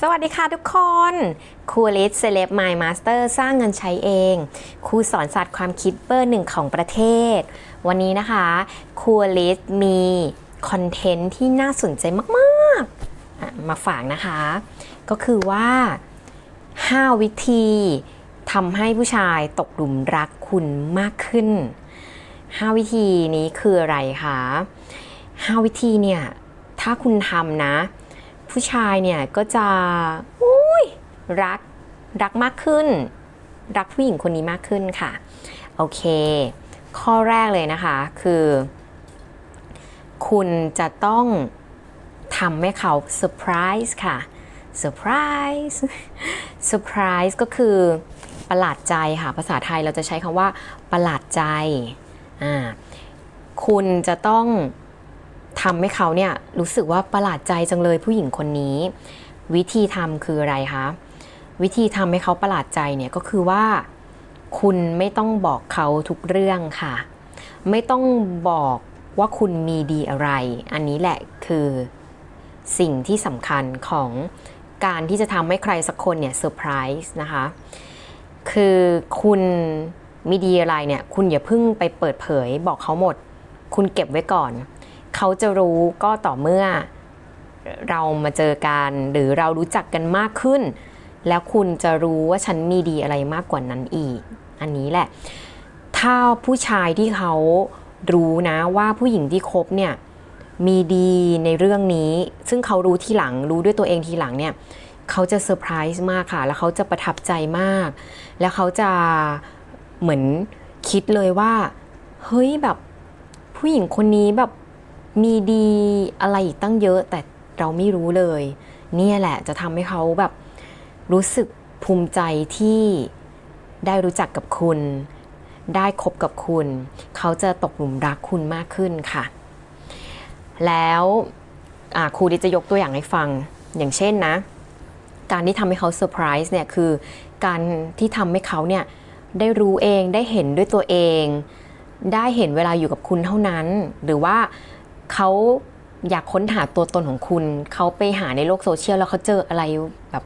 สวัสดีค่ะทุกคนครูลิสเซเลบมายมาสเตอร์สร้างเงินใช้เอง ครูสอนศาสตร์ความคิดเบอร์หนึ่งของประเทศ วันนี้นะคะครูลิสมีคอนเทนต์ที่น่าสนใจมากๆ มาฝากนะคะ ก็คือว่า 5 วิธีทำให้ผู้ชายตกหลุมรักคุณมากขึ้น 5 วิธีนี้คืออะไรคะ 5 วิธีเนี่ย ถ้าคุณทำนะ ผู้ชายเนี่ยก็จะอุ้ยรักรักมากขึ้น รักผู้หญิงคนนี้มากขึ้นค่ะ โอเค ข้อแรกเลยนะคะคือ คุณจะต้องทำให้เขาเซอร์ไพรส์ค่ะเซอร์ไพรส์เซอร์ไพรส์ก็คือประหลาดใจค่ะ ภาษาไทยเราจะใช้คำว่าประหลาดใจอ่าคุณจะต้อง ทำให้เขาเนี่ยรู้สึกว่าประหลาดใจจังเลยผู้หญิงคนนี้ วิธีทำคืออะไรคะวิธีทำให้เขาประหลาดใจเนี่ยก็คือว่า คุณไม่ต้องบอกเขาทุกเรื่องค่ะ ไม่ต้องบอกว่าคุณมีดีอะไร อันนี้แหละคือสิ่งที่สำคัญของการที่จะทำให้ใครสักคนเนี่ยเซอร์ไพรส์นะคะ คือคุณมีดีอะไรเนี่ย คุณอย่าเพิ่งไปเปิดเผยบอกเขาหมด คุณเก็บไว้ก่อน เขาจะรู้ก็ต่อเมื่อเรามาเจอกันหรือเรารู้จักกันมากขึ้น แล้วคุณจะรู้ว่าฉันมีดีอะไรมากกว่านั้นอีก อันนี้แหละ ถ้าผู้ชายที่เขารู้นะว่าผู้หญิงที่คบเนี่ยมีดีในเรื่องนี้ ซึ่งเขารู้ทีหลังรู้ด้วยตัวเองทีหลังเนี่ยเขาจะเซอร์ไพรส์มากค่ะ แล้วเขาจะประทับใจมาก แล้วเขาจะเหมือนคิดเลยว่า เฮ้ยแบบผู้หญิงคนนี้แบบ มีดีอะไรอีกตั้งเยอะแต่เราไม่รู้เลย เนี่ยแหละจะทำให้เขาแบบรู้สึกภูมิใจที่ได้รู้จักกับคุณ ได้คบกับคุณ เขาจะตกหลุมรักคุณมากขึ้นค่ะ แล้วครูดิจะยกตัวอย่างให้ฟังอย่างเช่นนะ การที่ทำให้เขาเซอร์ไพรส์เนี่ยคือการที่ทำให้เขาเนี่ยได้รู้เองได้เห็นด้วยตัวเอง ได้เห็นเวลาอยู่กับคุณเท่านั้น หรือว่า เขาอยากค้นหาตัวตนของคุณ เขาไปหาในโลกโซเชียลแล้วเขาเจออะไรแบบ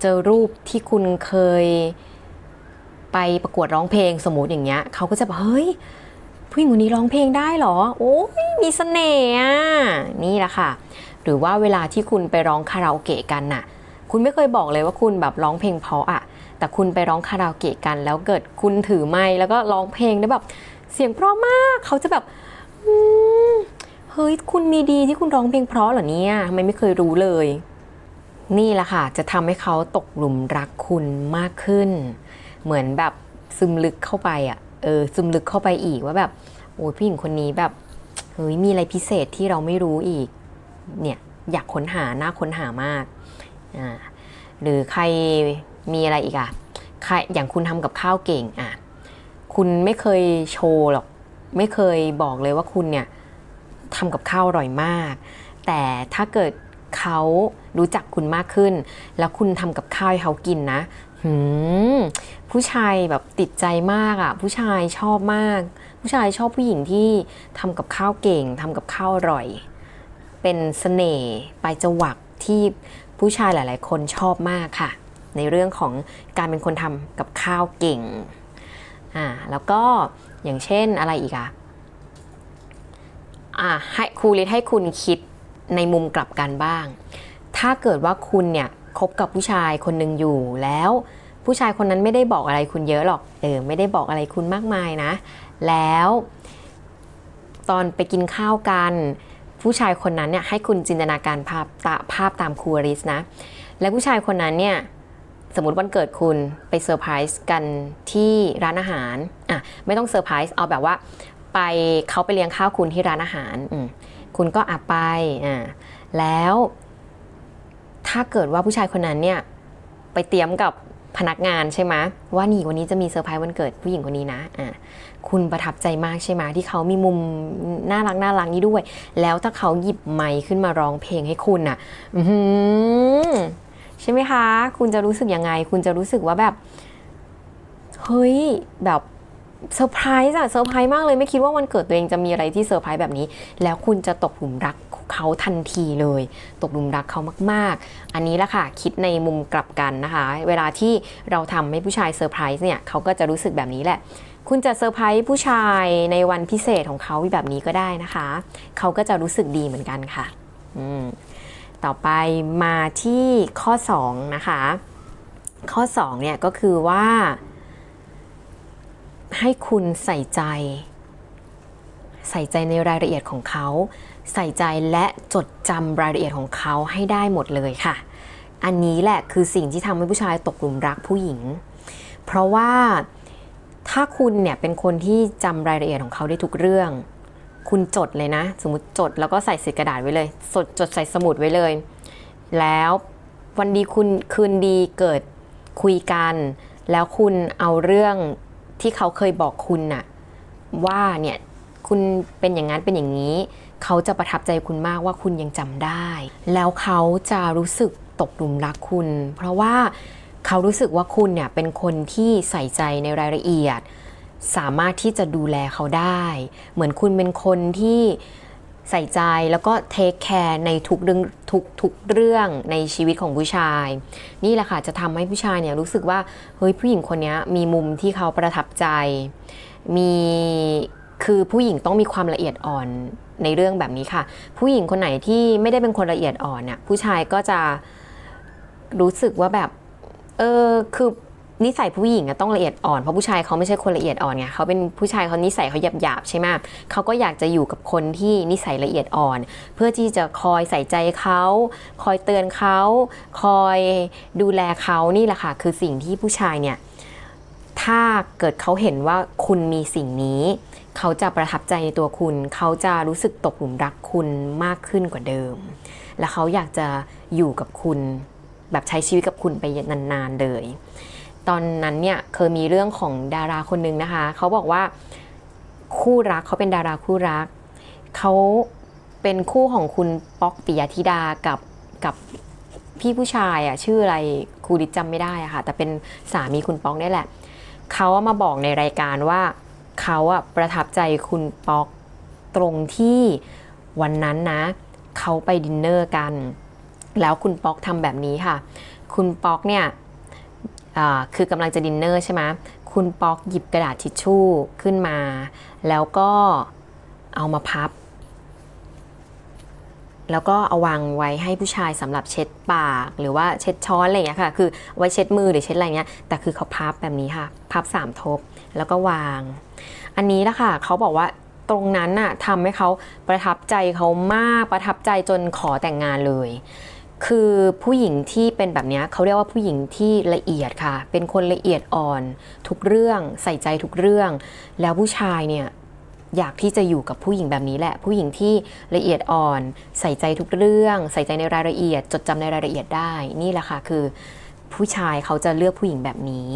เจอรูปที่คุณเคยไปประกวดร้องเพลงสมมติอย่างเงี้ยเขาก็จะแบบเฮ้ยผู้หญิงคนนี้ร้องเพลงได้เหรอ โอ้ยมีเสน่ห์อะนี่แหละค่ะ หรือว่าเวลาที่คุณไปร้องคาราโอเกะกันน่ะ คุณไม่เคยบอกเลยว่าคุณแบบร้องเพลงเพราะอะ แต่คุณไปร้องคาราโอเกะกัน แล้วเกิดคุณถือไมค์แล้วก็ร้องเพลงได้แบบ เสียงเพราะมากเขาจะแบบอืม ฮ้ยคุณมีดีที่คุณร้องเพลงเพราะเหรอเนี่ยทำไมไม่เคยรู้เลย นี่แหละค่ะ จะทำให้เขาตกหลุมรักคุณมากขึ้น เหมือนแบบซึมลึกเข้าไปอะเออซึมลึกเข้าไปอีกว่าแบบโอ้ยผู้หญิงคนนี้แบบเฮ้ยมีอะไรพิเศษที่เราไม่รู้อีก เนี่ยอยากค้นหาน่าค้นหามากอ่าหรือใครมีอะไรอีกอะใครอย่างคุณทำกับข้าวเก่งอะคุณไม่เคยโชว์หรอก ไม่เคยบอกเลยว่าคุณเนี่ย ทำกับข้าวอร่อยมาก แต่ถ้าเกิดเขารู้จักคุณมากขึ้น แล้วคุณทำกับข้าวให้เขากินนะหืมผู้ชายแบบติดใจมากอะ่ะ ผู้ชายชอบมาก ผู้ชายชอบผู้หญิงที่ทำกับข้าวเก่งทำกับข้าวอร่อย เป็นเสน่ห์ปลายจวักที่ผู้ชายหลาย ๆ คนชอบมากค่ะ ในเรื่องของการเป็นคนทำกับข้าวเก่งอ่าแล้วก็อย่างเช่นอะไรอีกอะ อ่าให้ครูลิศให้คุณคิดในมุมกลับกันบ้าง ถ้าเกิดว่าคุณเนี่ยคบกับผู้ชายคนหนึ่งอยู่แล้ว ผู้ชายคนนั้นไม่ได้บอกอะไรคุณเยอะหรอกเออไม่ได้บอกอะไรคุณมากมายนะ แล้ว ตอนไปกินข้าวกัน ผู้ชายคนนั้นเนี่ยให้คุณจินตนาการภาพตาภาพตามครูริสนะ และผู้ชายคนนั้นเนี่ยสมมติวันเกิดคุณไปเซอร์ไพรส์กันที่ร้านอาหารอะไม่ต้องเซอร์ไพรส์เอาแบบว่า ไปเขาไปเลี้ยงข้าวคุณที่ร้านอาหารอืมคุณก็อะไปอ่าแล้วถ้าเกิดว่าผู้ชายคนนั้นเนี่ยไปเตรียมกับพนักงานใช่ไหมว่านี่วันนี้จะมีเซอร์ไพรส์วันเกิดผู้หญิงคนนี้นะอ่าคุณประทับใจมากใช่ไหมที่เขามีมุมน่ารักน่ารักนี้ด้วย แล้วถ้าเขาหยิบไมค์ขึ้นมาร้องเพลงให้คุณอะอือหือใช่ไหมคะ คุณจะรู้สึกยังไง คุณจะรู้สึกว่าแบบ เฮ้ยแบบ เซอร์ไพรส์อะเซอร์ไพรส์มากเลยไม่คิดว่าวันเกิดตัวเองจะมีอะไรที่เซอร์ไพรส์แบบนี้ แล้วคุณจะตกหลุมรักเขาทันทีเลย ตกหลุมรักเขามาก ๆ อันนี้แหละค่ะ คิดในมุมกลับกันนะคะ เวลาที่เราทำให้ผู้ชายเซอร์ไพรส์เนี่ยเขาก็จะรู้สึกแบบนี้แหละ คุณจะเซอร์ไพรส์ผู้ชายในวันพิเศษของเขาแบบนี้ก็ได้นะคะ เขาก็จะรู้สึกดีเหมือนกันค่ะต่อไปมาที่ข้อ 2 นะคะ ข้อ2เนี่ยก็คือว่า ให้คุณใส่ใจ ใส่ใจในรายละเอียดของเขา ใส่ใจและจดจำรายละเอียดของเขาให้ได้หมดเลยค่ะ อันนี้แหละคือสิ่งที่ทำให้ผู้ชายตกหลุมรักผู้หญิง เพราะว่าถ้าคุณเนี่ยเป็นคนที่จำรายละเอียดของเขาได้ทุกเรื่อง คุณจดเลยนะ สมมติจดแล้วก็ใส่ใส่กระดาษไว้เลยจดจดใส่สมุดไว้เลย แล้ววันดีคุณคืนดีเกิดคุยกัน แล้วคุณเอาเรื่อง ที่เขาเคยบอกคุณน่ะว่าเนี่ยคุณเป็นอย่างนั้นเป็นอย่างนี้ เขาจะประทับใจคุณมากว่าคุณยังจำได้ แล้วเขาจะรู้สึกตกหลุมรักคุณ เพราะว่าเขารู้สึกว่าคุณเนี่ยเป็นคนที่ใส่ใจในรายละเอียด สามารถที่จะดูแลเขาได้ เหมือนคุณเป็นคนที่ ใส่ใจแล้วก็เทคแคร์ในทุกเรื่องทุกทุกเรื่องในชีวิตของผู้ชาย นี่แหละค่ะจะทำให้ผู้ชายเนี่ยรู้สึกว่าเฮ้ยผู้หญิงคนนี้มีมุมที่เขาประทับใจ มีคือผู้หญิงต้องมีความละเอียดอ่อนในเรื่องแบบนี้ค่ะ ผู้หญิงคนไหนที่ไม่ได้เป็นคนละเอียดอ่อนเนี่ยผู้ชายก็จะรู้สึกว่าแบบเออคือ นิสัยผู้หญิงอะต้องละเอียดอ่อนเพราะผู้ชายเขาไม่ใช่คนละเอียดอ่อนไงเขาเป็นผู้ชายเขานิสัยเขาหยาบๆใช่ไหมเขาก็อยากจะอยู่กับคนที่นิสัยละเอียดอ่อน เพื่อที่จะคอยใส่ใจเขาคอยเตือนเขาคอยดูแลเขานี่แหละค่ะคือสิ่งที่ผู้ชายเนี่ยถ้าเกิดเขาเห็นว่าคุณมีสิ่งนี้ เขาจะประทับใจในตัวคุณ เขาจะรู้สึกตกหลุมรักคุณมากขึ้นกว่าเดิม และเขาอยากจะอยู่กับคุณ แบบใช้ชีวิตกับคุณไปนานๆเลย ตอนนั้นเนี่ยเคยมีเรื่องของดาราคนหนึ่งนะคะ เขาบอกว่าคู่รักเขาเป็นดาราคู่รัก เขาเป็นคู่ของคุณป๊อกปิยธิดากับกับพี่ผู้ชายอะชื่ออะไรครูดิจจำไม่ได้อะค่ะ แต่เป็นสามีคุณป๊อกนี่แหละ เขาอะมาบอกในรายการว่าเขาอะประทับใจคุณป๊อกตรงที่วันนั้นนะ เขาไปดินเนอร์กัน แล้วคุณป๊อกทำแบบนี้ค่ะ คุณป๊อกเนี่ย คือกำลังจะดินเนอร์ใช่ไหมคุณป๊อกหยิบกระดาษทิชชู่ขึ้นมา แล้วก็เอามาพับ แล้วก็เอาวางไว้ให้ผู้ชายสำหรับเช็ดปาก หรือว่าเช็ดช้อนอะไรอย่างเงี้ยค่ะ คือไว้เช็ดมือหรือเช็ดอะไรเงี้ย แต่คือเขาพับแบบนี้ค่ะ พับสามทบ แล้วก็วาง อันนี้ละค่ะเขาบอกว่าตรงนั้นน่ะทำให้เขาประทับใจเขามากประทับใจจนขอแต่งงานเลย คือผู้หญิงที่เป็นแบบนี้เขาเรียกว่าผู้หญิงที่ละเอียดค่ะ เป็นคนละเอียดอ่อน ทุกเรื่องใส่ใจทุกเรื่อง แล้วผู้ชายเนี่ยอยากที่จะอยู่กับผู้หญิงแบบนี้แหละ ผู้หญิงที่ละเอียดอ่อน ใส่ใจทุกเรื่อง ใส่ใจในรายละเอียด จดจำในรายละเอียดได้นี่แหละค่ะคือ ผู้ชายเขาจะเลือกผู้หญิงแบบนี้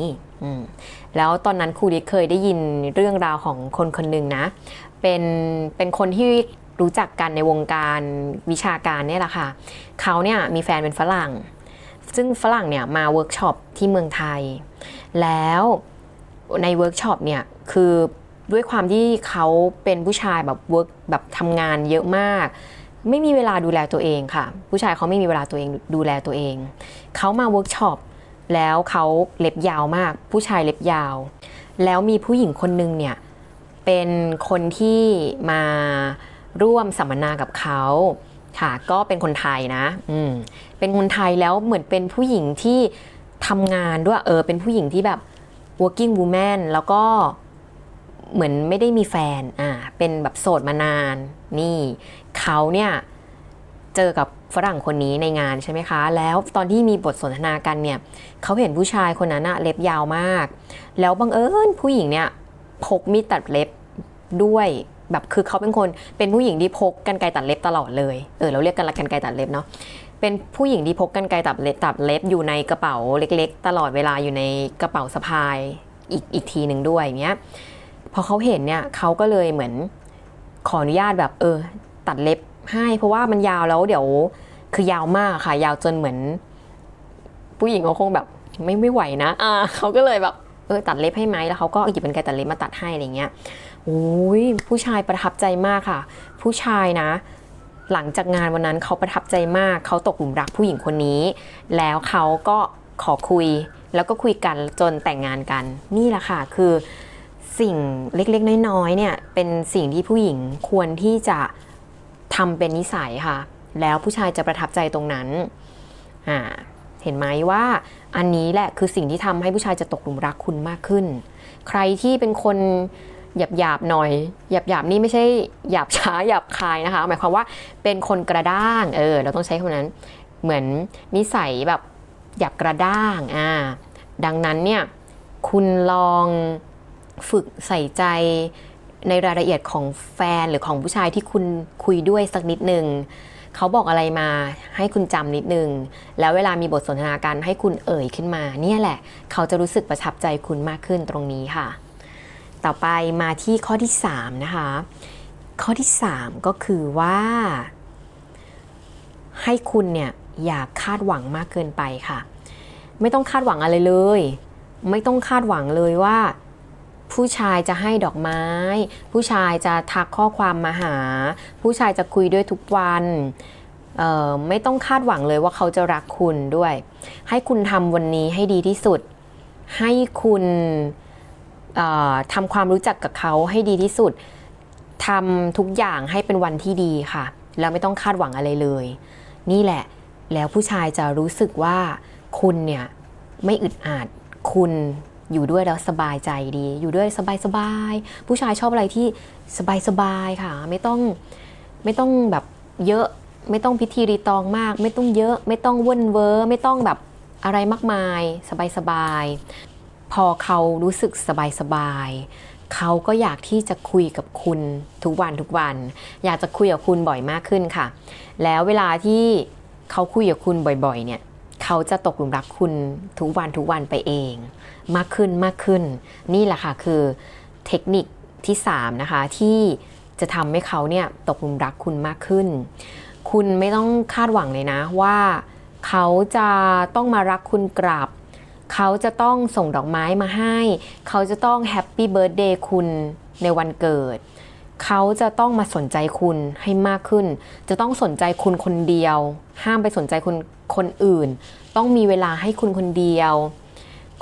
แล้วตอนนั้นครูดิเคยได้ยินเรื่องราวของคนคนหนึ่งนะ เป็นเป็นคนที่ รู้จักกันในวงการวิชาการเนี่ยแหละค่ะเขาเนี่ยมีแฟนเป็นฝรั่ง ซึ่งฝรั่งเนี่ยมาเวิร์กช็อปที่เมืองไทย แล้วในเวิร์กช็อปเนี่ยคือด้วยความที่เขาเป็นผู้ชายแบบเวิร์กแบบทำงานเยอะมาก ไม่มีเวลาดูแลตัวเองค่ะ ผู้ชายเขาไม่มีเวลาตัวเองดูแลตัวเอง เขามาเวิร์กช็อปแล้วเขาเล็บยาวมาก ผู้ชายเล็บยาว แล้วมีผู้หญิงคนนึงเนี่ยเป็นคนที่มา ร่วมสัมมนากับเขาค่ะ ก็เป็นคนไทยนะอืมเป็นคนไทยแล้วเหมือนเป็นผู้หญิงที่ทำงานด้วยเออเป็นผู้หญิงที่แบบ working woman แล้วก็เหมือนไม่ได้มีแฟนอ่าเป็นแบบโสดมานานนี่เขาเนี่ยเจอกับฝรั่งคนนี้ในงานใช่ไหมคะ แล้วตอนที่มีบทสนทนากันเนี่ยเขาเห็นผู้ชายคนนั้นอะเล็บยาวมาก แล้วบังเอิญผู้หญิงเนี่ยพกมีดตัดเล็บด้วย แบบคือเขาเป็นคนเป็นผู้หญิงที่พกกันไกรตัดเล็บตลอดเลยเออเราเรียกกันละกันไกรตัดเล็บเนาะเป็นผู้หญิงที่พกกันไกรตัดเล็บตัดเล็บอยู่ในกระเป๋าเล็ก ๆ ตลอดเวลาอยู่ในกระเป๋าสะพายอีกอีกทีหนึ่งด้วยอย่างเงี้ยพอเขาเห็นเนี่ยเขาก็เลยเหมือนขออนุญาตแบบเออ ตัดเล็บให้ เพราะว่ามันยาวแล้วเดี๋ยวคือยาวมากค่ะ ยาวจนเหมือน ผู้หญิงเขาคงแบบ ไม่ไม่ไหวนะอ่าเขาก็เลยแบบ ออตัดเล็บให้ไหมแล้วเขาก็หยิบเป็นไกตัดเล็บมาตัดให้อะไรเงี้ยโอ้ยผู้ชายประทับใจมากค่ะ ผู้ชายนะ หลังจากงานวันนั้นเขาประทับใจมากเขาตกหลุมรักผู้หญิงคนนี้ แล้วเขาก็ขอคุยแล้วก็คุยกันจนแต่งงานกัน นี่แหละค่ะคือสิ่งเล็กๆ น้อยๆเนี่ยเป็นสิ่งที่ผู้หญิงควรที่จะทำเป็นนิสัยค่ะ แล้วผู้ชายจะประทับใจตรงนั้นอ่า เห็นไหมว่าอันนี้แหละคือสิ่งที่ทำให้ผู้ชายจะตกหลุมรักคุณมากขึ้น ใครที่เป็นคนหยาบหยาบหน่อยหยาบหยาบนี่ไม่ใช่หยาบช้าหยาบคายนะคะ หมายความว่าเป็นคนกระด้างเออเราต้องใช้คำนั้น เหมือนนิสัยแบบหยาบกระด้างอ่าดังนั้นเนี่ยคุณลองฝึกใส่ใจในรายละเอียดของแฟนหรือของผู้ชายที่คุณคุยด้วยสักนิดหนึ่ง เขาบอกอะไรมาให้คุณจำนิดนึง แล้วเวลามีบทสนทนากันให้คุณเอ่ยขึ้นมา เนี่ยแหละ เขาจะรู้สึกประทับใจคุณมากขึ้นตรงนี้ค่ะ ต่อไปมาที่ข้อที่ 3 นะคะ ข้อที่ 3 ก็คือว่า ให้คุณเนี่ยอย่าคาดหวังมากเกินไปค่ะ ไม่ต้องคาดหวังอะไรเลย ไม่ต้องคาดหวังเลยว่า ผู้ชายจะให้ดอกไม้ ผู้ชายจะทักข้อความมาหา ผู้ชายจะคุยด้วยทุกวันไม่ต้องคาดหวังเลยว่าเขาจะรักคุณด้วย ให้คุณทำวันนี้ให้ดีที่สุด ให้คุณทำความรู้จักกับเขาให้ดีที่สุดทำทุกอย่างให้เป็นวันที่ดีค่ะ แล้วไม่ต้องคาดหวังอะไรเลย นี่แหละ แล้วผู้ชายจะรู้สึกว่าคุณเนี่ยไม่อึดอัดคุณ อยู่ด้วยแล้วสบายใจดี อยู่ด้วยสบายสบายๆผู้ชายชอบอะไรที่สบายสบายๆค่ะ ไม่ต้องไม่ต้องแบบเยอะไม่ต้องพิธีรีตองมาก ไม่ต้องเยอะ ไม่ต้องเว่นเวอร์ไม่ต้องแบบอะไรมากมาย สบายสบายๆพอเขารู้สึกสบายสบายๆเขาก็อยากที่จะคุยกับคุณทุกวันทุกวัน อยากจะคุยกับคุณบ่อยมากขึ้นค่ะ แล้วเวลาที่เขาคุยกับคุณบ่อยๆ เนี่ย เขาจะตกหลุมรักคุณทุกวันทุกวันไปเอง มากขึ้นมากขึ้น นี่แหละค่ะคือเทคนิคที่ 3 นะคะ ที่จะทำให้เขาเนี่ยตกหลุมรักคุณมากขึ้น คุณไม่ต้องคาดหวังเลยนะว่าเขาจะต้องมารักคุณกลับเขาจะต้องส่งดอกไม้มาให้ เขาจะต้องแฮปปี้เบิร์ดเดย์คุณในวันเกิด เขาจะต้องมาสนใจคุณให้มากขึ้น จะต้องสนใจคุณคนเดียว ห้ามไปสนใจคนคนอื่น ต้องมีเวลาให้คุณคนเดียว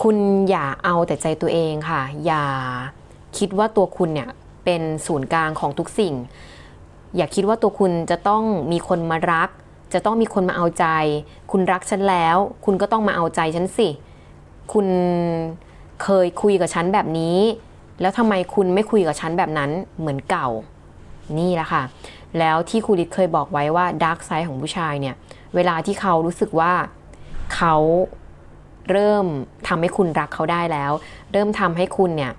คุณอย่าเอาแต่ใจตัวเองค่ะ อย่าคิดว่าตัวคุณเนี่ยเป็นศูนย์กลางของทุกสิ่ง อย่าคิดว่าตัวคุณจะต้องมีคนมารัก จะต้องมีคนมาเอาใจ คุณรักฉันแล้ว คุณก็ต้องมาเอาใจฉันสิ คุณเคยคุยกับฉันแบบนี้ แล้วทำไมคุณไม่คุยกับฉันแบบนั้นเหมือนเก่า นี่แหละค่ะ แล้วที่ครูฤทธิ์เคยบอกไว้ว่าดาร์กไซด์ของผู้ชายเนี่ย เวลาที่เขารู้สึกว่าเขา เริ่มทำให้คุณรักเขาได้แล้ว เริ่มทำให้คุณเนี่ย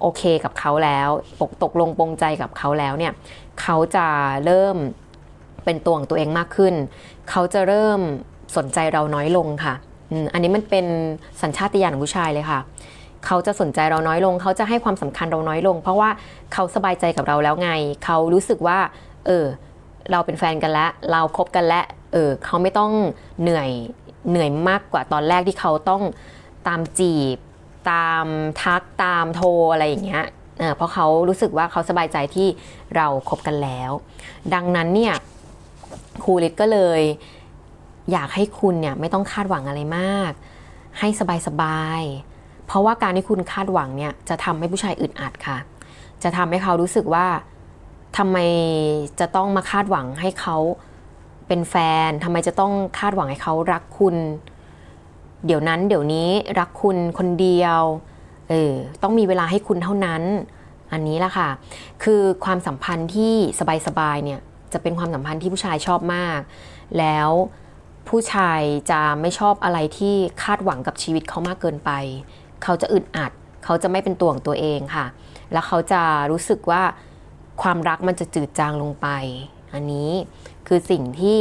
โอเคกับเขาแล้วปกตกลงปรงใจกับเขาแล้วเนี่ยเขาจะเริ่มเป็นตัวของตัวเองมากขึ้น เขาจะเริ่มสนใจเราน้อยลงค่ะอันนี้มันเป็นสัญชาตญาณของผู้ชายเลยค่ะ เขาจะสนใจเราน้อยลง เขาจะให้ความสำคัญเราน้อยลง เพราะว่าเขาสบายใจกับเราแล้วไง เขารู้สึกว่า เออ เราเป็นแฟนกันแล้ว เราคบกันแล้ว เออ เขาไม่ต้องเหนื่อย เหนื่อยมากกว่าตอนแรกที่เขาต้องตามจีบ ตามทักตามโทรอะไรอย่างเงี้ยเพราะเขารู้สึกว่าเขาสบายใจที่เราคบกันแล้ว ดังนั้นเนี่ยครูฤทธิ์ก็เลย อยากให้คุณเนี่ยไม่ต้องคาดหวังอะไรมาก ให้สบายๆเพราะว่าการที่คุณคาดหวังเนี่ยจะทำให้ผู้ชายอึดอัดค่ะ จะทำให้เขารู้สึกว่าทำไมจะต้องมาคาดหวังให้เขา เป็นแฟนทำไมจะต้องคาดหวังให้เขารักคุณ เดี๋ยวนั้นเดี๋ยวนี้รักคุณคนเดียวเออต้องมีเวลาให้คุณเท่านั้น อันนี้ละค่ะ คือความสัมพันธ์ที่สบายๆเนี่ยจะเป็นความสัมพันธ์ที่ผู้ชายชอบมาก แล้วผู้ชายจะไม่ชอบอะไรที่คาดหวังกับชีวิตเขามากเกินไป เขาจะอึดอัด เขาจะไม่เป็นตัวของตัวเองค่ะ แล้วเขาจะรู้สึกว่าความรักมันจะจืดจางลงไป อันนี้ คือสิ่งที่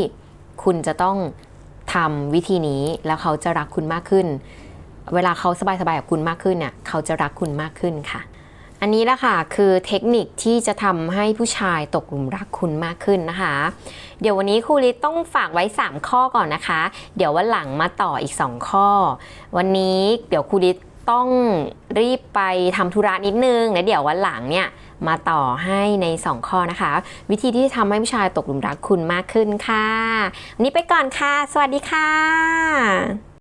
คุณจะต้องทำวิธีนี้แล้วเขาจะรักคุณมากขึ้น เวลาเขาสบายๆกับคุณมากขึ้นเนี่ยเขาจะรักคุณมากขึ้นค่ะ อันนี้แหละค่ะคือเทคนิคที่จะทำให้ผู้ชายตกหลุมรักคุณมากขึ้นนะคะ เดี๋ยววันนี้ครูลิศต้องฝากไว้ 3 ข้อก่อนนะคะ เดี๋ยววันหลังมาต่ออีก 2 ข้อ วันนี้เดี๋ยวครูลิศต้องรีบไปทำธุระนิดนึงแล้วเดี๋ยววันหลังเนี่ย มาต่อให้ใน 2 ข้อนะคะ วิธีที่ทำให้ผู้ชายตกหลุมรักคุณมากขึ้นค่ะ วันนี้ไปก่อนค่ะ สวัสดีค่ะ